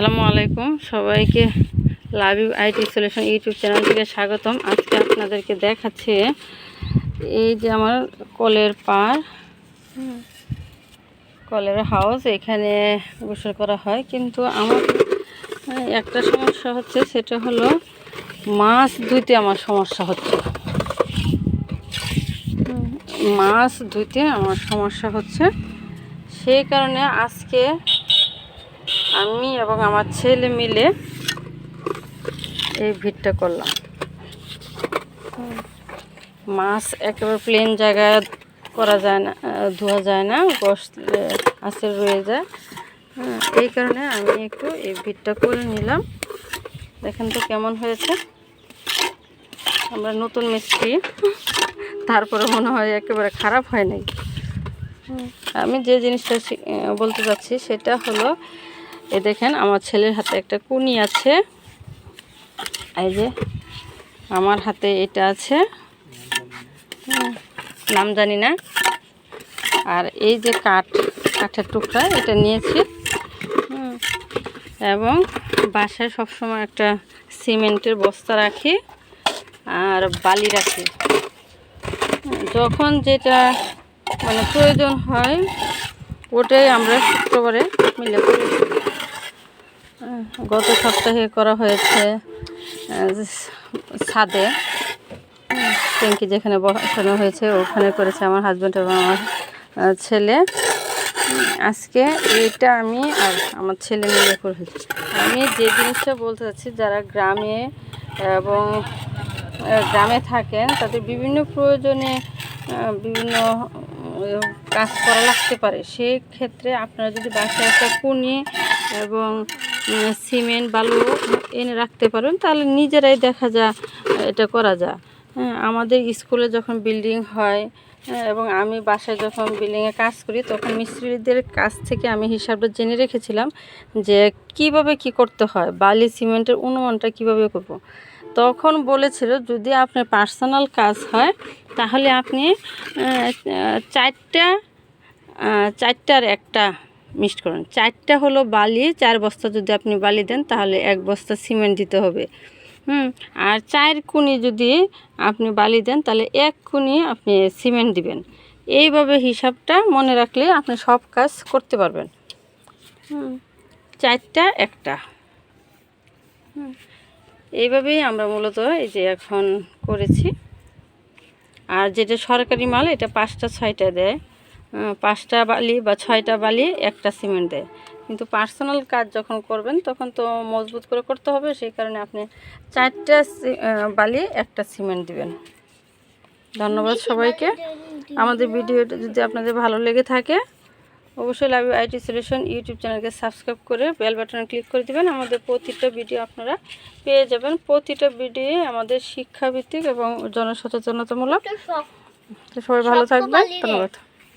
আসসালামু আলাইকুম। সবাইকে love you IT solution YouTube channel থেকে স্বাগতম। আজকে আপনাদেরকে দেখাচ্ছে এই যে আমার কলের পার। কলের হাউস এখানে গোসল করা হয়। কিন্তু আমার একটা সমস্যা হচ্ছে, সেটা হলো মাছ ধুইতে আমার সমস্যা হচ্ছে। মাছ ধুইতে আমার সমস্যা হচ্ছে। সেই কারণে আজকে আমি এবং আমার ছেলে মিলে এই ভিড়টা করলাম। মাছ একেবারে প্লেন জায়গায় করা যায় না ধোয়া যায় না গোস আছে রয়ে যায়। হ্যাঁ, এই কারণে আমি একটু এই ভিড়টা করে নিলাম। দেখেন তো কেমন হয়েছে। আমরা নতুন মিস্ত্রি তারপরে মনে হয় একেবারে খারাপ হয় নাই। আমি যে জিনিসটা বলতে চাচ্ছি সেটা হলো এ দেখেন, আমার ছেলের হাতে একটা কুনি আছে। এই যে, আমার হাতে এটা আছে। নাম জানি না। আর এই যে কাঠ, কাঠের টুকরা, এটা নিয়েছি। এবং বাসায় সবসময় একটা সিমেন্টের বস্তা রাখি আর বালি রাখি। যখন যেটা মানে প্রয়োজন হয়, ওটাই আমরা শুক্রবারে মিলে করি। গত সপ্তাহে করা হয়েছে ছাদে। ট্যাঙ্কি যেখানে বসানো হয়েছে, ওখানে করেছে আমার হাজব্যান্ড এবং আমার ছেলে। আজকে এটা আমি আর আমার ছেলে মিলে করেছি আমি যে জিনিসটা বলতে চাচ্ছি, যারা গ্রামে এবং গ্রামে থাকেন, তাদের বিভিন্ন প্রয়োজনে বিভিন্ন কাজ করা লাগতে পারে। সেই ক্ষেত্রে আপনারা যদি বাসায় একটা কুনি এবং সিমেন্ট বালু এনে রাখতে পারেন তাহলে নিজেরাই দেখা যায় এটা করা যায় হ্যাঁ আমাদের স্কুলে যখন বিল্ডিং হয় হ্যাঁ, এবং আমি বাসায় যখন বিল্ডিংয়ে কাজ করি তখন মিস্ত্রিদের কাছ থেকে আমি হিসাবটা জেনে রেখেছিলাম যে কীভাবে কি করতে হয় বালি সিমেন্টের অনুমানটা কীভাবে করব। তখন বলেছিল যদি আপনার পার্সোনাল কাজ হয় তাহলে আপনি চারটা চারটার একটা মিক্সড করুন। চারটা হলো বালি, চার বস্তা যদি আপনি বালি দেন তাহলে এক বস্তা সিমেন্ট দিতে হবে। হুম, আর চার কুনি যদি আপনি বালি দেন তাহলে এক কুনি আপনি সিমেন্ট দিবেন। এইভাবে হিসাবটা মনে রাখলে আপনি সব কাজ করতে পারবেন। হুম, চারটা, একটা। এইভাবেই আমরা মূলত এই যে এখন করেছি। আর যেটা সরকারি মাল, এটা পাঁচটা, ছয়টা দেয়। পাঁচটা বালি বা ছয়টা বালি একটা সিমেন্ট দেয়। কিন্তু পার্সোনাল কাজ যখন করবেন, তখন তো মজবুত করে করতে হবে, সেই কারণে আপনি চারটা বালি একটা সিমেন্ট দিবেন। ধন্যবাদ সবাইকে। আমাদের ভিডিওটা যদি আপনাদের ভালো লেগে থাকে, অবশ্যই লাভ আইটি সলিউশন ইউটিউব চ্যানেলকে সাবস্ক্রাইব করে বেল বাটনে ক্লিক করে দিবেন। আমাদের প্রতিটা ভিডিও আপনারা পেয়ে যাবেন। প্রতিটা ভিডিও আমাদের শিক্ষাভিত্তিক এবং জনসচেতনতামূলক। সবাই ভালো থাকবেন। ধন্যবাদ।